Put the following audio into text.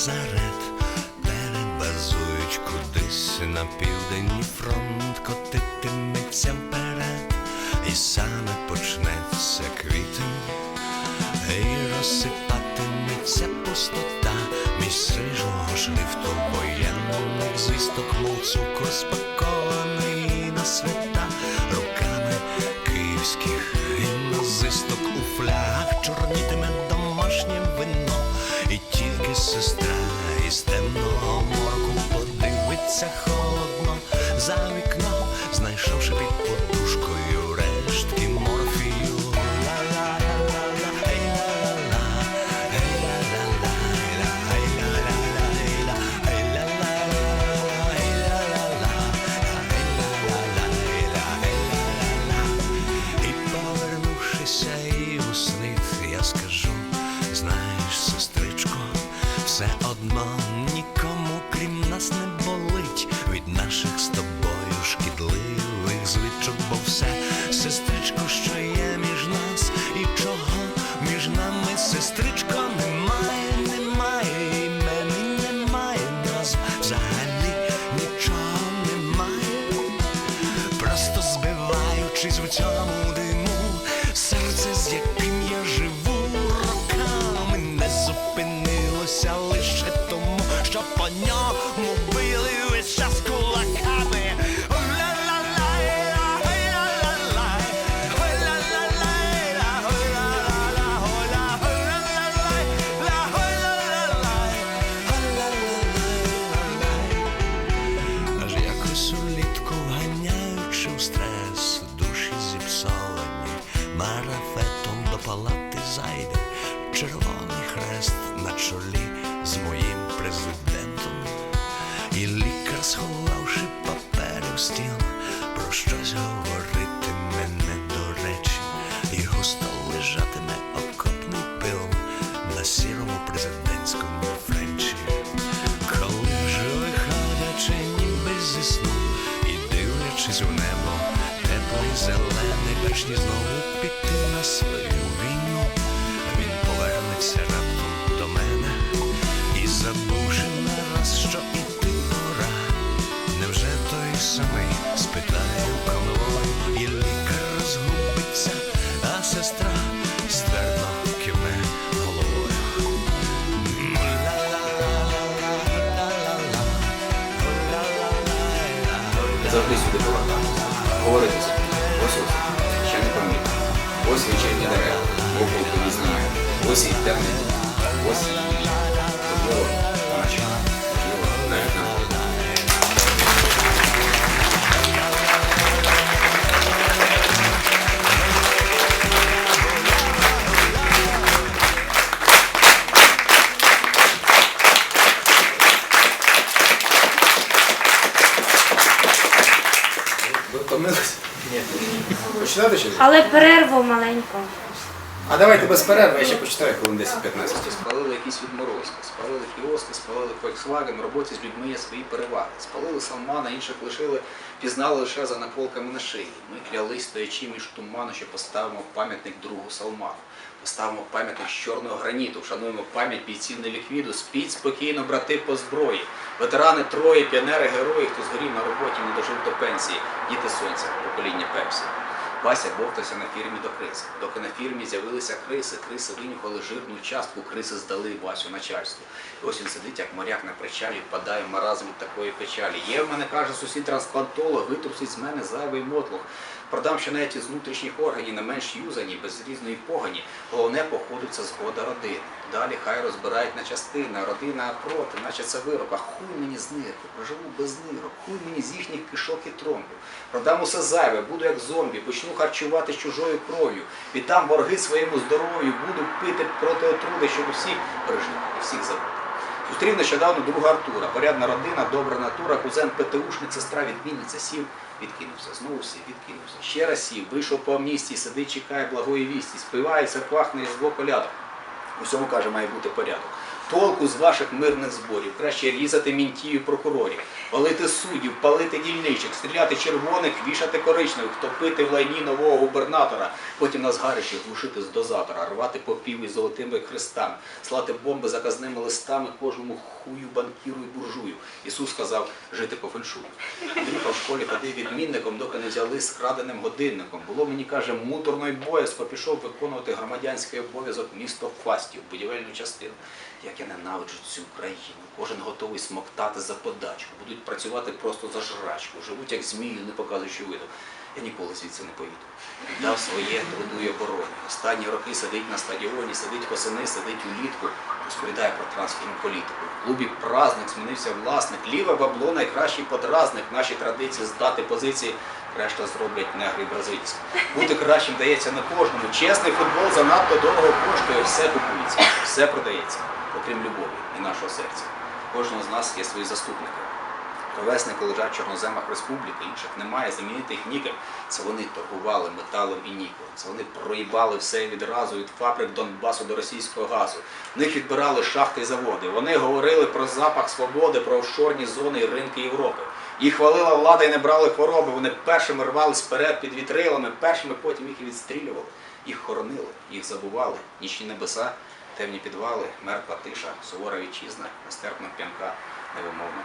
Назарет, перебазують кудись на південний фронт, котитиметься вперед, і саме почнеться квітень, і розсипатиметься пустота. Між сижого шрифту воєнних звісток, мов цукор спакований на свята. Руками київських гімназисток у флягах чорнітиме сестра із темного морку подивиться холодно марафетом до палати зайде червоний хрест на чолі з моїм президентом. І лікар, сховавши папери в стіл, про щось говоритиме не до речі, і густо лежатиме окопний пил на сірому президентському френчі. Коли вже виходячи ніби зі сну і дивлячись у небо, теплий зелений, перш ніж знову піти на свою війну, він повернеться раптом до мене і забувши на раз, що іти пора, невже той самий спитає у конвою, і лікар розгубиться, а сестра ствердно кивне головою. Завжди сюди повертатися. Говорити ось. Ще не помітно. Ось вечірні дерева. Вовку не знає. Ось і темний. Ось і можливо, Почитати ще? Але перерву маленьку. А давайте без перерви, я ще почитаю хвилин 10-15. Спалили якісь відморозки, спалили кіоски, спалили Volkswagen, в роботі з людьми є свої переваги. Спалили Салмана, інших лишили, пізнали лише за наколками на шиї. Ми клялись, стоячи між туману, що поставимо пам'ятник другу Салману. Поставимо пам'ятник з чорного граніту, вшануємо пам'ять бійців неліквіду, спіть спокійно, брати по зброї. Ветерани троє, піонери, герої, хто згорів на роботі, не дожив до пенсії, діти сонця, покоління Пепсі. Вася бовтався на фірмі до криси. Доки на фірмі з'явилися криси, криси винюхали жирну частку, криси здали Васю начальству. І ось він сидить, як моряк на причалі, впадає маразм від такої печалі. Є в мене, каже, сусід трансплантолог, витрусить з мене зайвий мотлох. Продам ще навіть із внутрішніх органів на менш юзані, без різної погані. Головне, походу, це згода родини. Далі хай розбирають на частини, родина проти, наче це вирок. А хуй мені з нирки, проживу без нирок, хуй мені з їхніх кишок і тромбів. Продам усе зайве, буду як зомбі, почну харчувати чужою кров'ю. Віддам борги своєму здоров'ю, буду пити проти отруди, щоб усіх пережити і всіх забути. Зустрів нещодавно друга Артура, порядна родина, добра натура, кузен ПТУшник, сестра відмінниця, сів, відкинувся, знову сів, відкинувся. Ще раз сів, вийшов по амністії, сидить, чекає благої вісті, співає церквах на різдво колядок. У всьому, каже, має бути порядок. Толку з ваших мирних зборів. Краще різати мінтію прокурорів, палити суддів, палити дільничок, стріляти червоних, вішати коричневих, топити в лайні нового губернатора, потім на згарищі глушити з дозатора, рвати попів із золотими хрестами, слати бомби заказними листами кожному хую, банкіру і буржую. Ісус сказав жити по феншую. Андрюха в школі ходив відмінником, доки не взяли з краденим годинником. Було мені каже, муторно й боязко пішов виконувати громадянський обов'язок місто Фастів, будівельну частину. Як я ненавиджу цю країну. Кожен готовий смоктати за подачку, будуть працювати просто за жрачку, живуть як змії, не показуючи виду. Я ніколи звідси не поїду. Дав своє труду і обороні. Останні роки сидить на стадіоні, сидить восени, сидить улітку, розповідає про трансферну політику. В клубі праздник змінився власник. Ліве бабло найкращий подразник. Наші традиції здати позиції. Решта зроблять негри бразильці. Бути кращим дається не кожному. Чесний футбол занадто дорого коштує, все купується, все продається, окрім любові і нашого серця. Кожного з нас є свої заступники. Ровесники лежать в чорноземах республіки, інших немає, замінити їх ніким. Це вони торгували металом і нікелем. Це вони проїбали все відразу від фабрик Донбасу до російського газу. В них відбирали шахти і заводи. Вони говорили про запах свободи, про офшорні зони і ринки Європи. Їх хвалила влада і не брали хвороби. Вони першими рвались вперед під вітрилами, першими потім їх і відстрілювали. Їх хоронили, їх забували. Нічні небеса, темні підвали, мертва тиша, сувора вітчизна, нестерпна п'янка, невимовна.